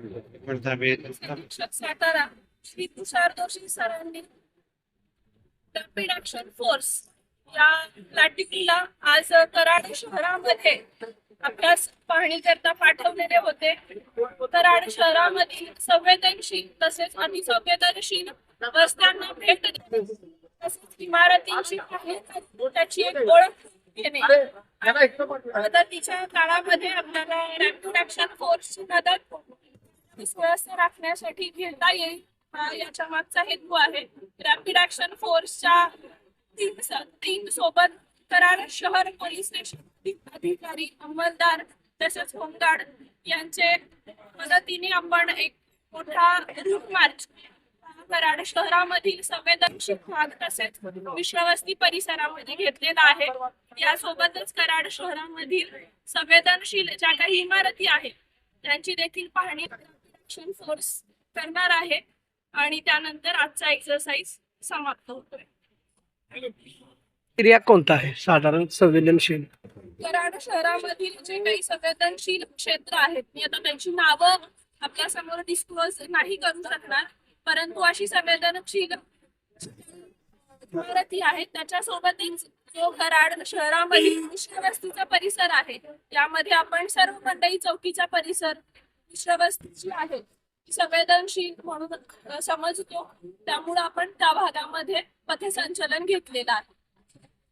शिक्षक सातारा श्री तुषार जोशी सरांनी rapid action force या प्लॅटिकला आज कराड शहरामध्ये अभ्यास पाहणी करता पाठवलेले होते कराड शहरामधील संवेदनशील तसेच अतिसंवेदनशील रस्त्यांना भेट तसेच इमारतींची त्याची एक ओळख घेणे मदतीच्या काळामध्ये आपल्याला रॅपिड ऍक्शन फोर्सची मदत व्यवस्था राखण्यासाठी घेता येईल. हा याच्या मागचा हेतू आहे. रॅपिड ऍक्शन फोर्सच्या टीम टीम सोबत कराड शहर पोलीस स्टेशन अधिकारी अंमलदार तसेच होमगार्ड यांचे मदतीने आपण एक मोठा रूट मार्च कराड शहरामधील संवेदनशील भाग तसेच विश्ववस्ती परिसरामध्ये घेतलेला आहे. यासोबतच कराड शहरामधील संवेदनशील ज्या काही इमारती आहेत त्यांची देखील पाहणी ऍक्शन फोर्स करणार आहे. आणि त्यानंतर आजचा एक्सरसाइज समाप्त होतोय. एरिया कोणता आहे? साधारण संवेदनशील. कराड शहरामधील जे काही संवेदनशील क्षेत्र आहेत मी आता त्यांची नावं आपल्यासमोर डिस्क्लोज नाही करू शकणार परंतु अशी संवेदनशील इमारती आहेत त्याच्यासोबतच जो कराड शहरामधील विश्ववस्तीचा परिसर आहे यामध्ये आपण सर्व मंडई चौकीचा परिसर विश्ववस्ती जी आहे ती संवेदनशील म्हणून समजतो. त्यामुळे आपण त्या भागामध्ये पथसंचलन घेतलेलं आहे.